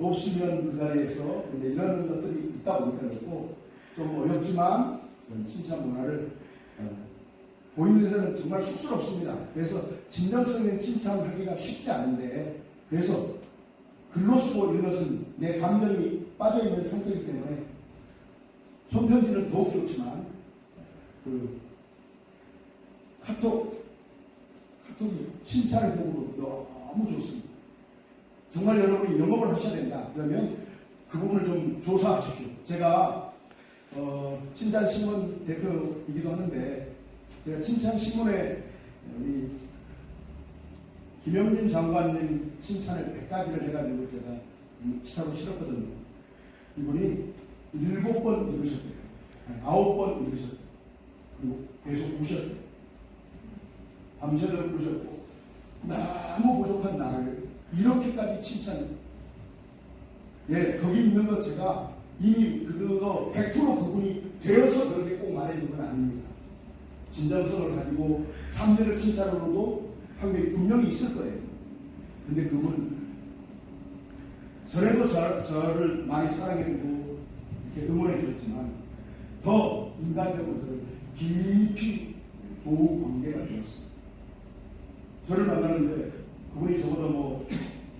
없으면 그 자리에서 이런 것들이 있다 보니까 그렇고 좀 어렵지만 칭찬 문화를 어, 보이는 데서는 정말 쑥스럽습니다. 그래서 진정성 있는 칭찬하기가 쉽지 않은데 그래서 글로 쓰고 이런 것은 내 감정이 빠져있는 상태이기 때문에 손편지는 더욱 좋지만 그 카톡 카톡이 칭찬의 도구로 너무 좋습니다. 정말 여러분이 영업을 하셔야 된다. 그러면 그 부분을 좀 조사하십시오. 제가 어, 칭찬신문 대표이기도 하는데 제가 칭찬신문에 우리 김영준 장관님 칭찬을 100가지를 해가지고 제가 이 기사로 실었거든요. 이분이 일곱 번 읽으셨대요. 아니, 아홉 번 읽으셨대요. 그리고 계속 우셨대요. 밤새도록 우셨고 너무 부족한 나를 이렇게까지 칭찬. 예, 거기 있는 것 제가 이미 그거 100% 그분이 되어서 그렇게 꼭 말해준 건 아닙니다. 진정성을 가지고 3대를 칭찬으로도 확률이 분명히 있을 거예요. 근데 그분 전에도 저, 저를 많이 사랑해주고 이렇게 응원해 주셨지만 더 인간적으로 저를 깊이 좋은 관계가 되었어요. 저를 만나는데 그분이 저보다 뭐